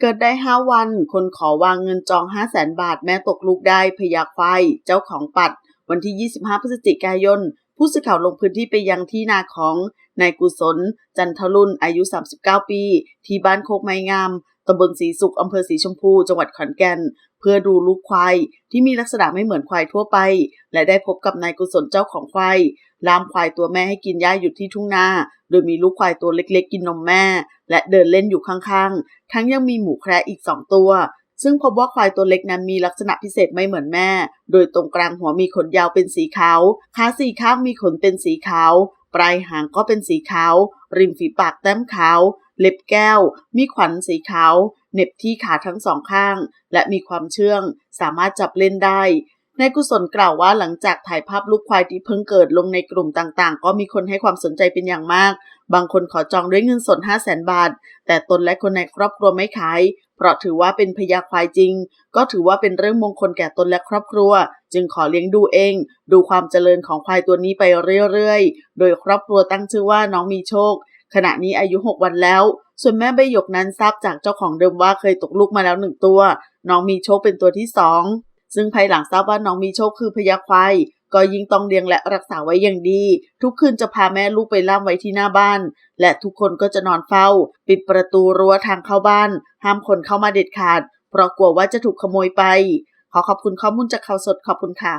เกิดได้ 5 วัน คนขอวางเงินจอง 5 0 0แสนบาท แม่ตกลูกได้พยาควายเจ้าของปัด วันที่ 25 พฤศจิกายน ผู้สื่อข่าวลงพื้นที่ไปยังที่นาของนายกุศล จันทรุนอายุ 39 ปี ที่บ้านโคกไม้งาม ตำบลสีสุขอำเภอสีชมพู จังหวัดขอนแก่น เพื่อดูลูกควายที่มีลักษณะไม่เหมือนควายทั่วไป และได้พบกับนายกุศลเจ้าของควายล่ามควายตัวแม่ให้กินหญ้าอยู่ที่ทุ่งนา โดยมีลูกควายตัวเล็กๆ กินนมแม่ และเดินเล่นอยู่ข้างๆ ทั้งยังมีหมูแคระอีกสองตัว ซึ่งพบว่าควายตัวเล็กนั้นมีลักษณะพิเศษไม่เหมือนแม่ โดยตรงกลางหัวมีขนยาวเป็นสีขาว ขาสี่ข้างมีขนเป็นสีขาว ปลายหางก็เป็นสีขาว ริมฝีปากแต้มขาว เล็บแก้ว มีขวัญสีขาว เน็บที่ขาทั้งสองข้าง และมีความเชื่อง สามารถจับเล่นได้ นายกุศลกล่าวว่าหลังจากถ่ายภาพลูกควายที่เพิ่งเกิดลงในกลุ่มต่างๆ ก็มีคนให้ความสนใจเป็นอย่างมาก บางคนขอจองด้วยเงินสด 5 0 0แสนบาท แต่ตนและคนในครอบครัวไม่ขาย เพราะถือว่าเป็นพญาควายจริง ก็ถือว่าเป็นเรื่องมงคลแก่ตนและครอบครัว จึงขอเลี้ยงดูเอง ดูความเจริญของควายตัวนี้ไปเรื่อยๆ โดยครอบครัวตั้งชื่อว่าน้องมีโชค ขณะนี้อายุ 6 วันแล้ว ส่วนแม่ใบหยกนั้นทราบจากเจ้าของเดิมว่าเคยตกลูกมาแล้วหนึ่งตัว น้องมีโชคเป็นตัวที่สอง ซึ่งภายหลังทราบว่าน้องมีโชคคือพญาควายก็ยิ่งต้องเลี้ยงและรักษาไว้อย่างดี ทุกคืนจะพาแม่ลูกไปล่ามไว้ที่หน้าบ้าน และทุกคนก็จะนอนเฝ้า ปิดประตูรั้วทางเข้าบ้าน ห้ามคนเข้ามาเด็ดขาด เพราะกลัวว่าจะถูกขโมยไป ขอขอบคุณข้อมูลจากข่าวสดขอบคุณค่ะ